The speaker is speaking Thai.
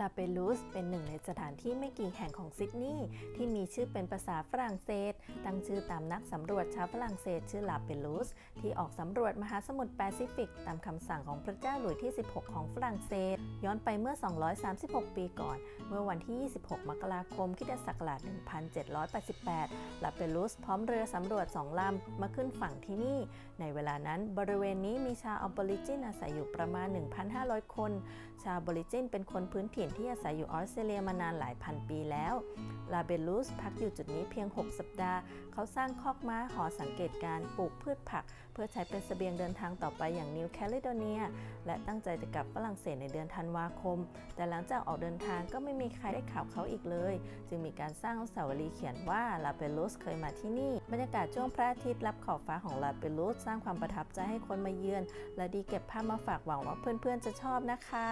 ลาเปลูสเป็นหนึ่งในสถานที่ไม่กี่แห่งของซิดนีย์ที่มีชื่อเป็นภาษาฝรั่งเศส ตั้งชื่อตามนักสำรวจชาวฝรั่งเศสชื่อลาเปลูสที่ออกสำรวจมหาสมุทรแปซิฟิก ตามคำสั่งของพระเจ้าหลุยที่ 16 ของฝรั่งเศส ย้อนไปเมื่อ 236 ปีก่อน เมื่อวันที่ 26 มกราคมคริสตศักราช1788 ลาเปลูสพร้อมเรือสำรวจสองลำมาขึ้นฝั่งที่นี่ ในเวลานั้นบริเวณนี้มีชาวออบอริจินอาศัยอยู่ประมาณ 1,500 คน ชาวบริจินเป็นคนพื้นถิ่นที่อาศัยอยู่ออสเตรเลียมานานหลายพันปีแล้ว ลาเบลูสพักอยู่จุดนี้เพียง 6 สัปดาห์ เขาสร้างคอกม้าหอสังเกตการปลูกพืชผัก เพื่อใช้เป็นเสบียงเดินทางต่อไปอย่างนิวแคลิโดเนีย และตั้งใจจะกลับฝรั่งเศสในเดือนธันวาคม แต่หลังจากออกเดินทางก็ไม่มีใครได้ข่าวเขาอีกเลย จึงมีการสร้างอุสาวรีเขียนว่าลาเปลูสเคยมาที่นี่ บรรยากาศช่วงพระอาทิตย์รับขอบฟ้าของลาเปลูสสร้างความประทับใจให้คนมาเยือน และดีเก็บภาพมาฝากหวังว่าเพื่อนๆจะชอบนะคะ